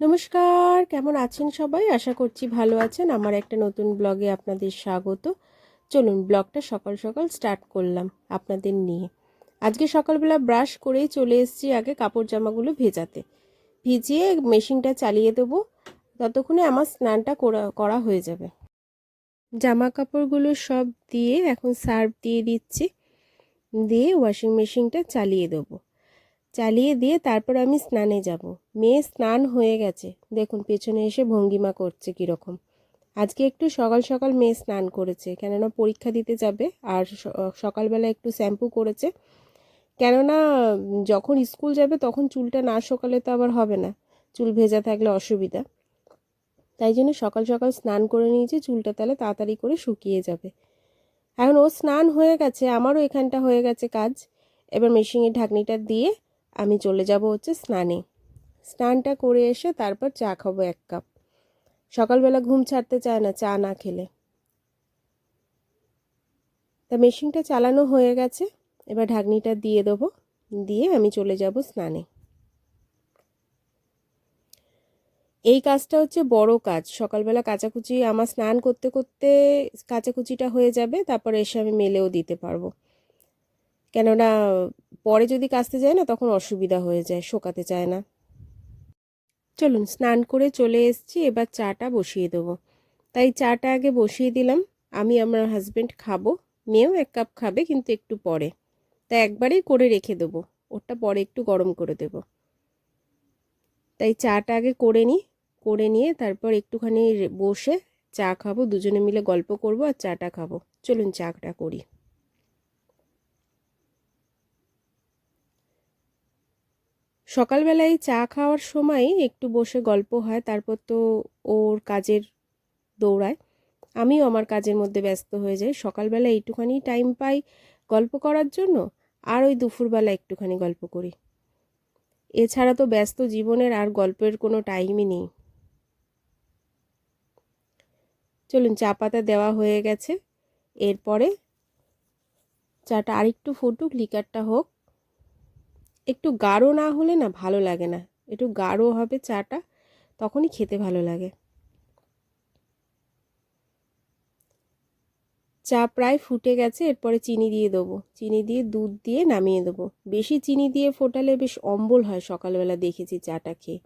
নমস্কার, কেমন আছেন সবাই? আশা করছি ভালো আছেন। আমার একটা নতুন ব্লগে আপনাদের স্বাগত। চলুন, ব্লগটা সকাল সকাল স্টার্ট করলাম আপনাদের নিয়ে। আজকে সকালবেলা ব্রাশ করেই চলে এসেছি আগে কাপড় জামাগুলো ভেজাতে। ভিজিয়ে মেশিনটা চালিয়ে দেবো। ততক্ষণে আমার স্নানটা করা করা হয়ে যাবে। জামা কাপড়গুলো সব দিয়ে এখন সার্ফ দিয়ে দিচ্ছি। দিয়ে ওয়াশিং মেশিনটা চালিয়ে দেবো। চালিয়ে দিয়ে তারপর আমি স্নানে যাব। মেয়ে স্নান হয়ে গেছে। দেখুন, পেছনে এসে ভঙ্গিমা করছে কীরকম। আজকে একটু সকাল সকাল মেয়ে স্নান করেছে, কেননা পরীক্ষা দিতে যাবে আর সকালবেলা একটু শ্যাম্পু করেছে। কেননা যখন স্কুল যাবে তখন চুলটা না সকালে তো আবার হবে না। চুল ভেজা থাকলে অসুবিধা। তাই জন্য সকাল সকাল স্নান করে নিয়েছি, চুলটা তাহলে তাড়াতাড়ি করে শুকিয়ে যাবে। এখন ও স্নান হয়ে গেছে, আমারও এখানটা হয়ে গেছে কাজ। এবার মেশিনের ঢাকনিটা দিয়ে আমি চলে যাব হচ্ছে স্নানে। স্নানটা করে এসে তারপর চা খাব এক কাপ। সকালবেলা ঘুম ছাড়তে চায় না, চা না খেলে। তা মেশিনটা চালানো হয়ে গেছে, এবার ঢাকনিটা দিয়ে দেবো, দিয়ে আমি চলে যাব স্নানে। এই কাজটা হচ্ছে বড় কাজ। সকালবেলা কাচাকুচি, আমার স্নান করতে করতে কাচাকুচিটা হয়ে যাবে, তারপর এসে আমি মেলেও দিতে পারব। কেননা পরে যদি কাচতে যায় না, তখন অসুবিধা হয়ে যায়, শোকাতে চায় না। চলুন, স্নান করে চলে এসেছি, এবার চাটা বসিয়ে দেবো। তাই চাটা আগে বসিয়ে দিলাম। আমি আমার হাজব্যান্ড খাব, মেয়েও এক কাপ খাবে, কিন্তু একটু পরে। তাই একবারেই করে রেখে দেবো ওটা পরে একটু গরম করে দেব। তাই চাটা আগে করে নিই করে নিয়ে তারপর একটুখানি বসে চা খাব, দুজনে মিলে গল্প করব আর চাটা খাব। চলুন, চাটা করি। সকালবেলায় চা খাওয়ার সময় একটু বসে গল্প হয়, তারপর তো ওর কাজের দৌড়ায়। আমিও আমার কাজের মধ্যে ব্যস্ত হয়ে যাই। সকালবেলা একটুখানি টাইম পাই গল্প করার জন্য, আর ওই দুপুরবেলা একটুখানি গল্প করি। এছাড়া তো ব্যস্ত জীবনের আর গল্পের কোনো টাইমই নেই। চলুন, চা পাতা দেওয়া হয়ে গেছে। এরপরে চাটা আরেকটু ফুটুক লিকারটা হোক। একটু গাঢ় না হলে না ভালো লাগে না। একটু গাঢ় হবে চাটা, তখনই খেতে ভালো লাগে। চা প্রায় ফুটে গেছে, এরপরে চিনি দিয়ে দেবো। চিনি দিয়ে দুধ দিয়ে নামিয়ে দেবো। বেশি চিনি দিয়ে ফোটালে বেশ অম্বল হয় সকালবেলা দেখেছি চাটা খেয়ে।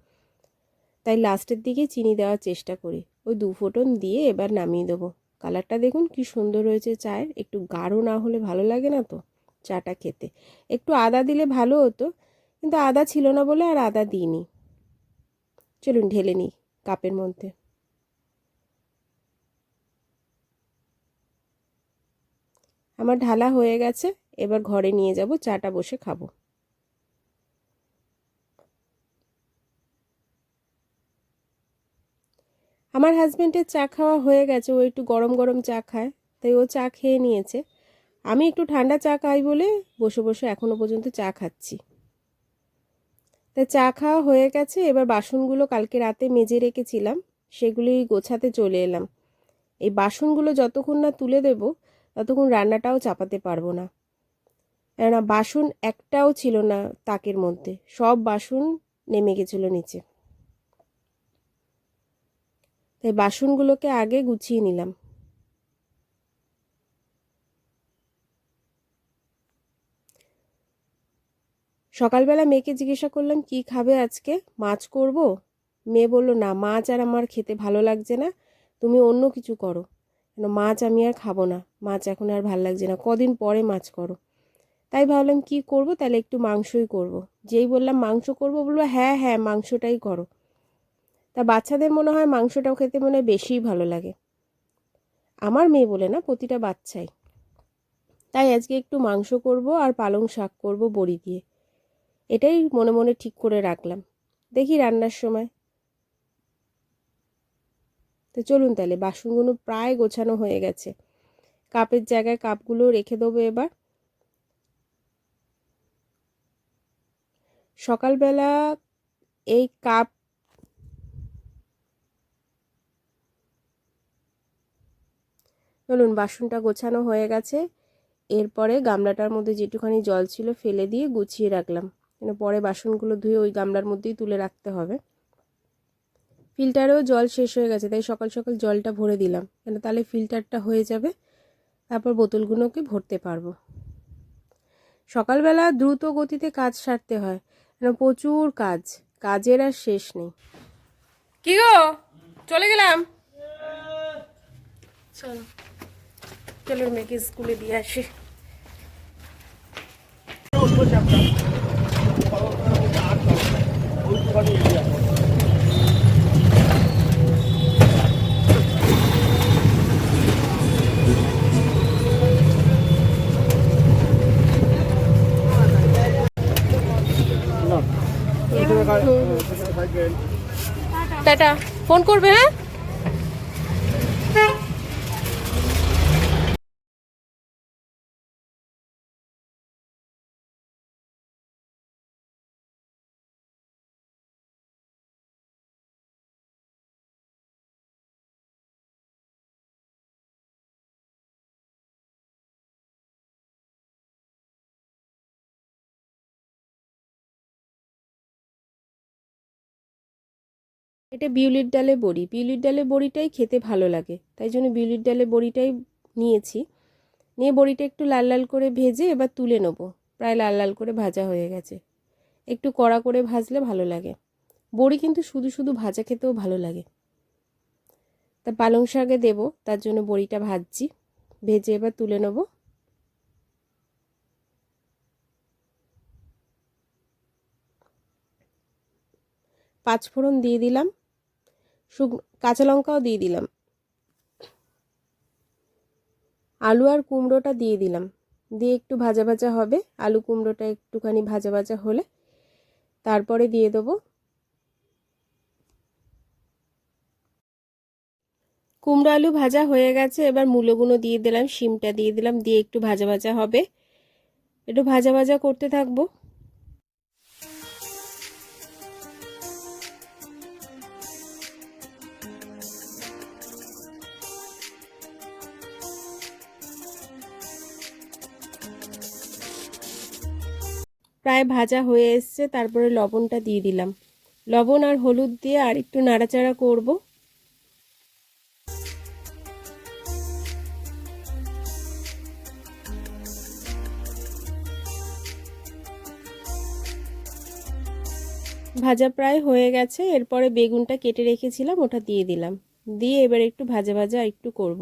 তাই লাস্টের দিকে চিনি দেওয়ার চেষ্টা করি। ওই দু ফোটন দিয়ে এবার নামিয়ে দেবো। কালারটা দেখুন কি সুন্দর হয়েছে চায়ের। একটু গাঢ় না হলে ভালো লাগে না তো? চাটা খেতে। একটু আদা দিলে ভালো হতো, কিন্তু আদা ছিল না বলে আর আদা দিইনি। চলুন ঢেলে নিই কাপের মধ্যে। আমার ঢালা হয়ে গেছে, এবার ঘরে নিয়ে যাব, চাটা বসে খাব। আমার হাজব্যান্ডের চা খাওয়া হয়ে গেছে, ও একটু গরম গরম চা খায়, তাই ও চা খেয়ে নিয়েছে। আমি একটু ঠান্ডা চা খাই বলে বসে বসে এখনও পর্যন্ত চা খাচ্ছি। তা চা খাওয়া হয়ে গেছে, এবার বাসনগুলো কালকে রাতে মেজে রেখেছিলাম সেগুলি গোছাতে চলে এলাম। এই বাসনগুলো যতক্ষণ না তুলে দেব, ততক্ষণ রান্নাটাও চাপাতে পারব না। কেননা বাসন একটাও ছিল না তাকের মধ্যে, সব বাসন নেমে গেছিল নিচে। তাই বাসনগুলোকে আগে গুছিয়ে নিলাম। সকালবেলা মেয়েকে জিজ্ঞাসা করলাম, কি খাবে আজকে? মাছ করব। মেয়ে বলল, না, মাছ আর আমার খেতে ভালো লাগছে না, তুমি অন্য কিছু করো। কেন, মাছ আমি আর খাব না, মাছ এখন আর ভালো লাগছে না, কদিন পরে মাছ করো। তাই ভাবলাম, কি করব? তাহলে একটু মাংসই করব। যেই বললাম, মাংস করব? বলব হ্যাঁ হ্যাঁ মাংসটাই করো। তা বাচ্চাদের মনে হয় মাংসটাও খেতে মনে হয় বেশিই ভালো লাগে। আমার মেয়ে বলে না, প্রতিটা বাচ্চাই। তাই আজকে একটু মাংস করব আর পালং শাক করব বড়ি দিয়ে। এটাই মনে মনে ঠিক করে রাখলাম। দেখি রান্নার সময়। তো চলুন তাহলে, বাসনগুলো প্রায় গোছানো হয়ে গেছে। কাপের জায়গায় কাপগুলো রেখে দেবো এবার। সকালবেলা এই কাপ চলুন, বাসনটা গোছানো হয়ে গেছে। এরপরে গামলাটার মধ্যে যেটুখানি জল ছিল ফেলে দিয়ে গুছিয়ে রাখলাম। পরে বাসনগুলো ধুয়ে ওই গামলার মধ্যেই তুলে রাখতে হবে। ফিল্টারেও জল শেষ হয়ে গেছে তাই সকাল সকাল জলটা ভরে দিলাম। কেন তাহলে ফিল্টারটা হয়ে যাবে তারপর বোতলগুলোকে ভরতে পারব। সকালবেলা দ্রুত গতিতে কাজ সারতে হয় কেন প্রচুর কাজ কাজের আর শেষ নেই। কি গো? চলে গেলাম? চলো। চলো মেয়েকে স্কুলে দিয়ে আসি। টাটা। ফোন করবে হ্যাঁ? এটা বিউলির ডালে বড়ি। বিউলির ডালে বড়িটাই খেতে ভালো লাগে, তাই জন্য বিউলির ডালে বড়িটাই নিয়েছি। নিয়ে বড়িটা একটু লাল লাল করে ভেজে এবার তুলে নেব। প্রায় লাল লাল করে ভাজা হয়ে গেছে। একটু কড়া করে ভাজলে ভালো লাগে। বড়ি কিন্তু শুধু শুধু ভাজা খেতেও ভালো লাগে। তা পালং শাকে দেব, তার জন্য বড়িটা ভাজছি। ভেজে এবার তুলে নেব। পাঁচফোড়ন দিয়ে দিলাম। কাঁচা লঙ্কাও দিয়ে দিলাম। আলু আর কুমড়োটা দিয়ে দিলাম। দিয়ে একটু ভাজা ভাজা হবে। আলু কুমড়োটা একটুখানি ভাজা ভাজা হলে তারপরে দিয়ে দেবো। কুমড়ো আলু ভাজা হয়ে গেছে। এবার মূলোগুলো দিয়ে দিলাম, শিমটা দিয়ে দিলাম। দিয়ে একটু ভাজা ভাজা হবে। একটু ভাজা ভাজা করতে থাকব। প্রায় ভাজা হয়ে এসছে, তারপরে লবণটা দিয়ে দিলাম। লবণ আর হলুদ দিয়ে আর একটু নাড়াচাড়া করব। ভাজা প্রায় হয়ে গেছে, এরপরে বেগুনটা কেটে রেখেছিলাম, ওটা দিয়ে দিলাম। দিয়ে এবার একটু ভাজা ভাজা একটু করব।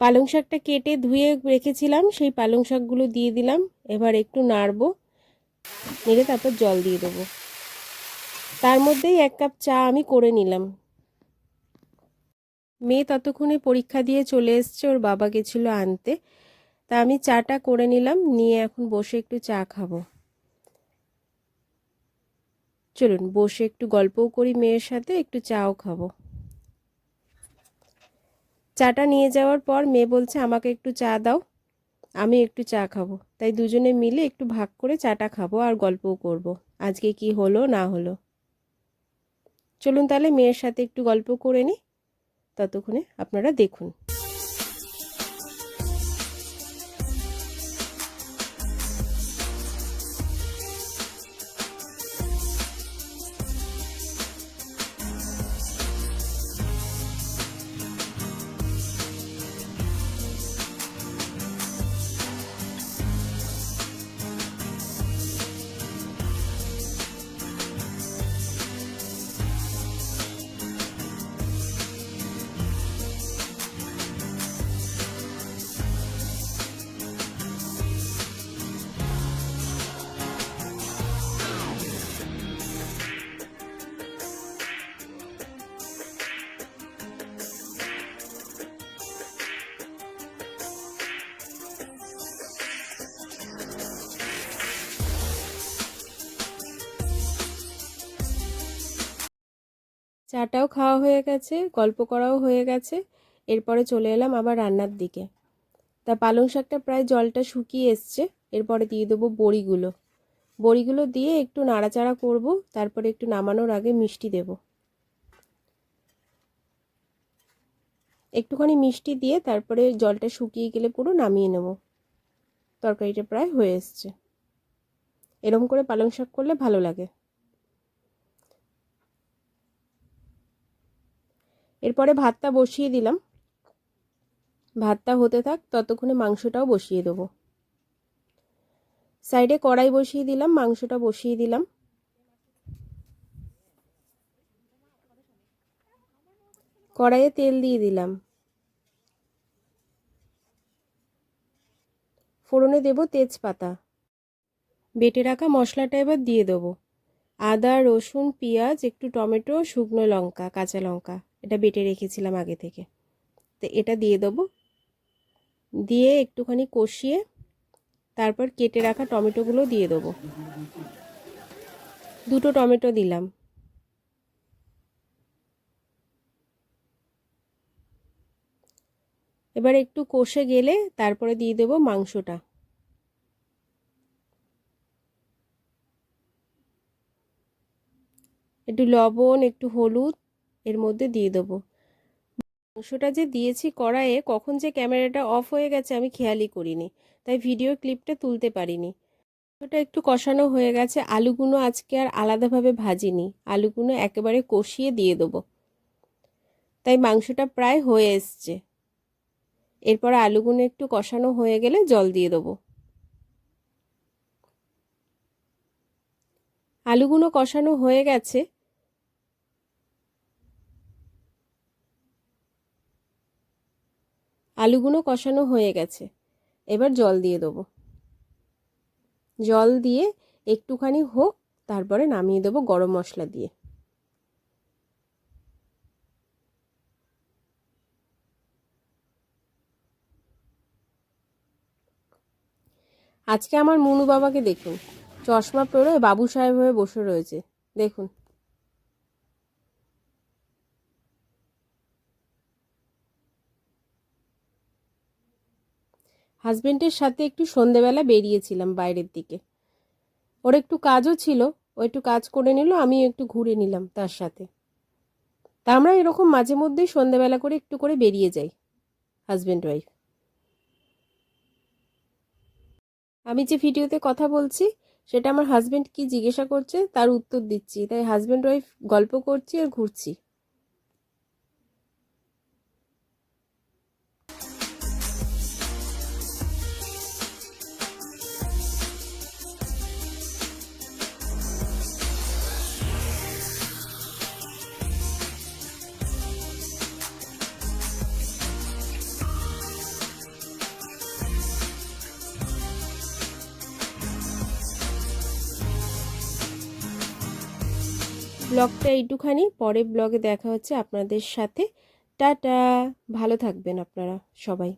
পালং শাকটা কেটে ধুয়ে রেখেছিলাম, সেই পালং শাকগুলো দিয়ে দিলাম। এবার একটু নাড়বো, নেড়ে তারপর জল দিয়ে দেবো। তার মধ্যেই এক কাপ চা আমি করে নিলাম। মেয়ে ততক্ষণে পরীক্ষা দিয়ে চলে এসছে, ওর বাবা গেছিল আনতে। তা আমি চাটা করে নিলাম, নিয়ে এখন বসে একটু চা খাব। চলুন, বসে একটু গল্পও করি মেয়ের সাথে, একটু চাও খাব। চাটা নিয়ে যাওয়ার পর মেয়ে বলছে, আমাকে একটু চা দাও, আমি একটু চা খাব তাই দুজনে মিলে একটু ভাগ করে চাটা খাব আর গল্পও করব। আজকে কি হলো, না হলো চলুন তাহলে মেয়ের সাথে একটু গল্প করে নিই, ততক্ষণে আপনারা দেখুন চাটাও খাওয়া হয়ে গেছে, গল্প করাও হয়ে গেছে। এরপরে চলে এলাম আবার রান্নার দিকে। তা পালং শাকটা প্রায় জলটা শুকিয়ে এসছে, এরপরে দিয়ে দেবো বড়িগুলো। বড়িগুলো দিয়ে একটু নাড়াচাড়া করব, তারপরে একটু নামানোর আগে মিষ্টি দেব। একটুখানি মিষ্টি দিয়ে তারপরে জলটা শুকিয়ে গেলে পুরো নামিয়ে নেব। তরকারিটা প্রায় হয়ে এসছে। এরম করে পালং শাক করলে ভালো লাগে। এরপরে ভাতটা বসিয়ে দিলাম। ভাতটা হতে থাক, ততক্ষণে মাংসটাও বসিয়ে দেবো। সাইডে কড়াই বসিয়ে দিলাম, মাংসটা বসিয়ে দিলাম। কড়াইয়ে তেল দিয়ে দিলাম। ফোড়নে দেব তেজপাতা। বেটে রাখা মশলাটা এবার দিয়ে দেবো। আদা, রসুন, পেঁয়াজ, একটু টমেটো, শুকনো লঙ্কা, কাঁচা লঙ্কা। এটা বেটে রেখেছিলাম আগে থেকে। তো এটা দিয়ে দেবো। দিয়ে একটুখানি কষিয়ে তারপর কেটে রাখা টমেটোগুলো দিয়ে দেবো। দুটো টমেটো দিলাম। এবার একটু কষে গেলে তারপরে দিয়ে দেবো মাংসটা। একটু লবণ, একটু হলুদ এর মধ্যে দিয়ে দেবো। মাংসটা যে দিয়েছি কড়াইয়ে, কখন যে ক্যামেরাটা অফ হয়ে গেছে আমি খেয়ালই করিনি, তাই ভিডিও ক্লিপটা তুলতে পারিনি। ওটা একটু কষানো হয়ে গেছে আলুগুলো আজকে আর আলাদাভাবে ভাজিনি আলুগুলো একেবারে কষিয়ে দিয়ে দেবো। তাই মাংসটা প্রায় হয়ে এসছে। এরপর আলুগুলো একটু কষানো হয়ে গেলে জল দিয়ে দেবো। আলুগুলো কষানো হয়ে গেছে আলুগুলো কষানো হয়ে গেছে। এবার জল দিয়ে দেবো। জল দিয়ে একটুখানি হোক, তারপরে নামিয়ে দেবো গরম মশলা দিয়ে। আজকে আমার মুনু বাবাকে দেখুন। চশমা পরে বাবু সাহেব হয়ে বসে রয়েছে। দেখুন। হাজবেন্ডের সাথে একটু সন্ধেবেলা বেরিয়েছিলাম বাইরের দিকে। ওর একটু কাজও ছিল, ও একটু কাজ করে নিল আমি একটু ঘুরে নিলাম তার সাথে। তা আমরা এরকম মাঝে মধ্যেই সন্ধেবেলা করে একটু করে বেরিয়ে যাই হাজব্যান্ড ওয়াইফ আমি যে ভিডিওতে কথা বলছি, সেটা আমার হাজব্যান্ড কি জিজ্ঞাসা করছে, তার উত্তর দিচ্ছি। তাই হাজব্যান্ড ওয়াইফ গল্প করছি আর ঘুরছি। ব্লগটা এইটুখানি। পরের ব্লগে দেখা হচ্ছে আপনাদের সাথে। টাটা। ভালো থাকবেন আপনারা সবাই।